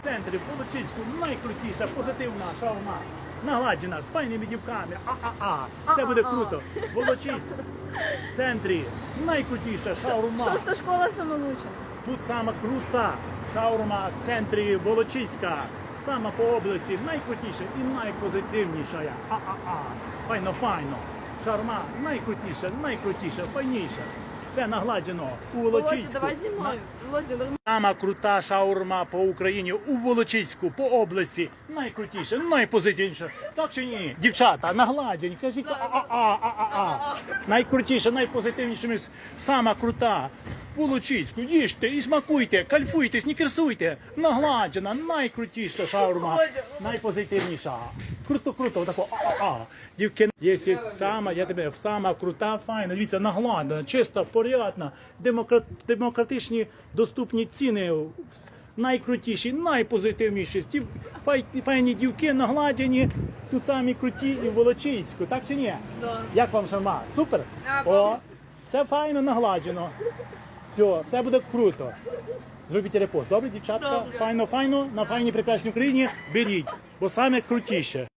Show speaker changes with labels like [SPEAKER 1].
[SPEAKER 1] В центрі в Волочиську найкрутіша, позитивна шаурма. Нагладжена, з файними дівками. А-а-а. Все буде круто. Волочиськ. В центрі найкрутіша шаурма.
[SPEAKER 2] Шоста школа самолуча.
[SPEAKER 1] Тут сама крута шаурма в центрі Волочиська. Сама по області найкрутіша і найпозитивніша. А-а-а. Файно, файно. Шаурма найкрутіша, найкрутіша, файніша. Все нагладжено у Волочиську.
[SPEAKER 3] давай зимою. Володя, нормально.
[SPEAKER 1] Сама крута шаурма по Україні у Волочиську, по області. Найкрутіше, найпозитивніше. Так чи ні? Дівчата, нагладжені, кажіть, а-а-а-а-а. Найкрутіше, найпозитивніше, сама крута. Волочиську, їжте і смакуйте, кальфуйте, снікерсуйте. Нагладжена, найкрутіша шаурма, найпозитивніша. Круто, круто, отако, а-а-а. Дівки, якщо сама, я тебе, сама крута, файна, дивіться, нагладена, чиста, порядна, демократ, демократичні, доступні ціни, найкрутіші, найпозитивніші. Ті фай, файні дівки нагладені, тут самі круті і в Волочиську, так чи ні?
[SPEAKER 2] Да.
[SPEAKER 1] Як вам шарма? Супер?
[SPEAKER 2] Да,
[SPEAKER 1] О, все файно нагладжено. Все, все буде круто. Зробіть репост. Добре, дівчатка? Файно, файно, на файній прекрасній Україні беріть, бо саме крутіше.